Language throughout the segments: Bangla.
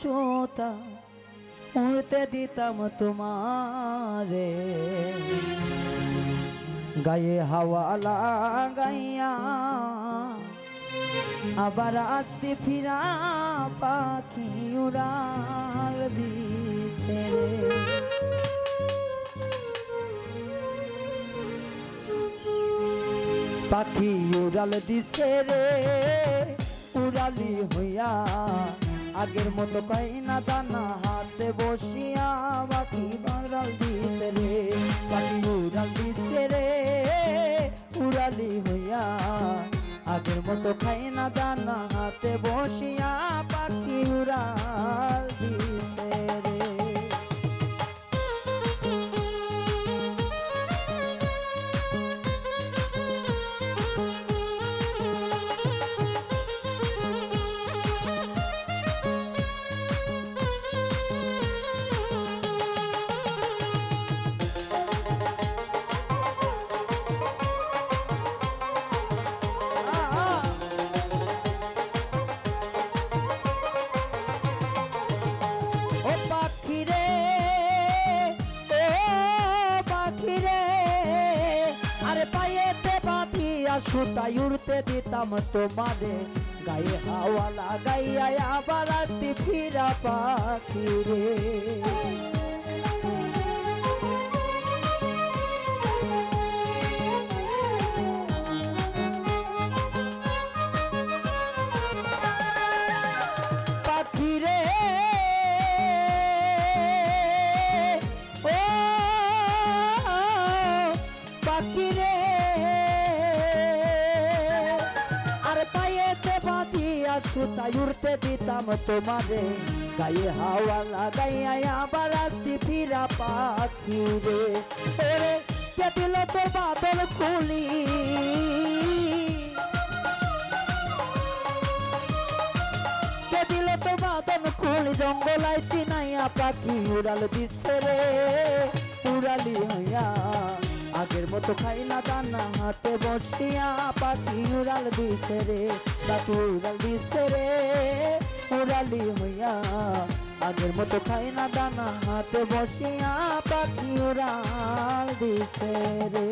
সুতা, উড়তে দিতাম তোমারে। গায়ে হাওয়া লাগাইয়া আবার আসতে ফিরা পাখি উড়াল দিছে পাখি উড়াল দিছে রে, উড়ালি হইয়া আগের মতো পাই না দানা হাতে বসিয়া বাকি বাড়াল দিতে রে, বাকি উড়াল দিতে রে, উড়ালি হইয়া। আগের মতো খাই না দানা হাতে বসিয়া সুতাই উড়তে দিতাম তোমারে। গায়ে হাওয়া লাগাইয়া আবার আসতি ফিরা পাখি রে। পাখি সুতাই উড়তে দিতাম তোমারে। গায়ে হাওয়া লাগাইয়া আবার আসতি ফিরা পাখি রে। ওরে, কে দিল তোর বাদল খুলি? কে দিল তো বাদন কুল জঙ্গলাই চিনাইয়া পাখি উড়াল দিচ্ছে রে। আগের মতো খাই না, দানা হাতে বসিয়া পাখি উড়াল দিছে রে। পাখি উড়াল রে উড়ালি হইয়া। আগের মতো খাই না দানা হাতে বসিয়া পাখি উড়াল দিছে রে।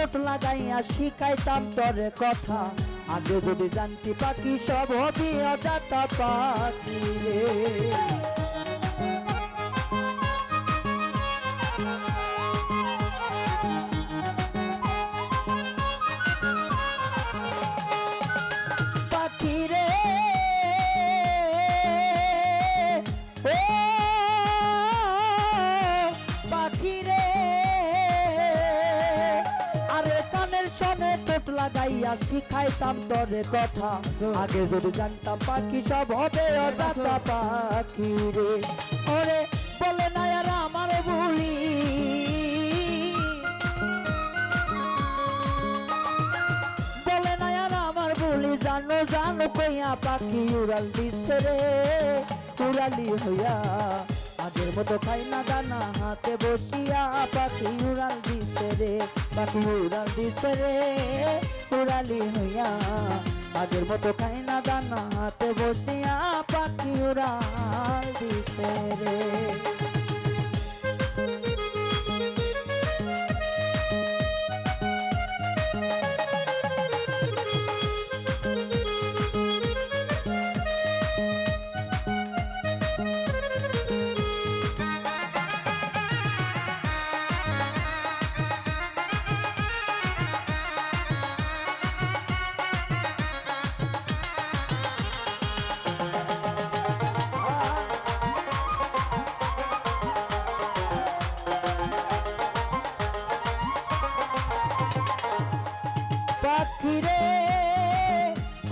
টোট লাগাইয়া শিখাইতাম তরে কথা। আগে যদি জানতি পাখি সব হবি অজাতা পাখি। লাগাইয়া শিখাইতাম তোরে কথা। আগে যদি জানতাম পাখি সব হবে অজাতা পাখি রে। ওরে বলে না আর আমার ভুলি বলে না আর আমার বলি, জানো জানো, কইয়া পাখি উড়াল দিচ্ছে রে। উড়ালি হইয়া মতো খাই না দানা হাতে বসিয়া পাখি উড়াল দিতে রে, পাখি উড়াল দিতে রে, উড়ালি হইয়া। আগের মতো খাই না দানা হাতে বসিয়া পাখি উড়াল দিতে রে। পাখি রে।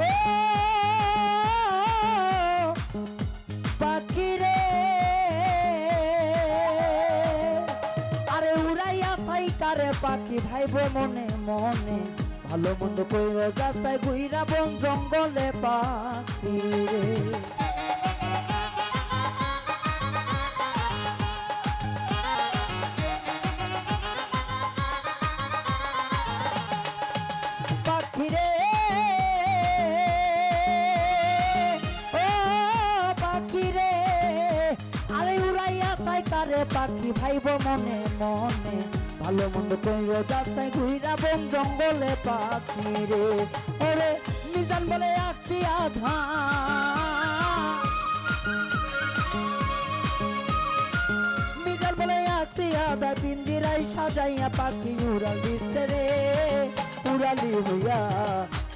ও, পাখি রে। আরে উড়াইয়া পাই কারে পাখি ভাইব মনে মনে। ভালো মন্দ কইরা যাচাই বুইরা বন জঙ্গলে পাখিরে কারে পাখি ভাইব মনে মনে। ভালো মন্দ কইর ঘুইরা বন জঙ্গলে পাখি রে। ওরে মিজান বলে আসছি আধা মিজান বলে আসছি আধা পিন্দিরাই সাজাইয়া পাখি উড়াল দিচ্ছে রে। উড়ালি হইয়া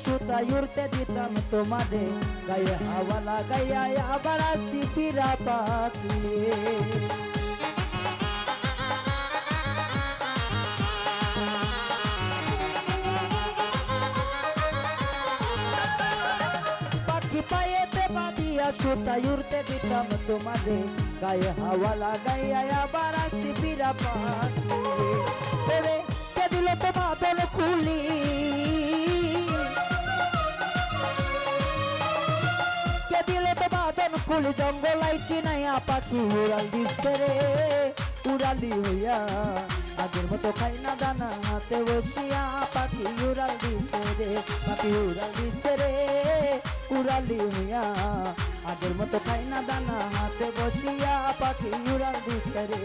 বাঁধিয়া সুতাই উড়তে দিতাম তোমারে গায়ে হাওয়া লাগাইয়া আবার আসি ফিরা পাখি পাখি পায়েতে বাঁধিয়া সুতাই উড়তে দিতাম তোমারে গায়ে হাওয়া লাগাইয়া আবার আসি ফিরা পাখি খুলি জঙ্গলাই চিনাইয়া পাখি উড়াল দিচ্ছে রে, উড়ালি হইয়া। আগের মতো খাই না দানা হাতে বসিয়া পাখি উড়াল দিচ্ছে রে, পাখি উড়াল দিচ্ছে রে, উড়ালি হইয়া। আগের মতো খাই না দানা হাতে বসিয়া পাখি উড়াল দিচ্ছে রে,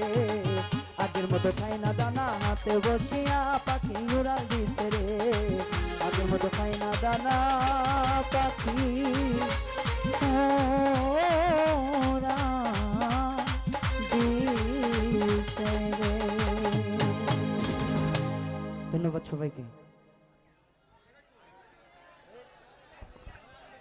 আগের মতো খাই না দানা হাতে বসিয়া পাখি উড়াল দিচ্ছে রে, আগের মতো খাই না দানা দিছে রে। ধন্যবাদ সবাইকে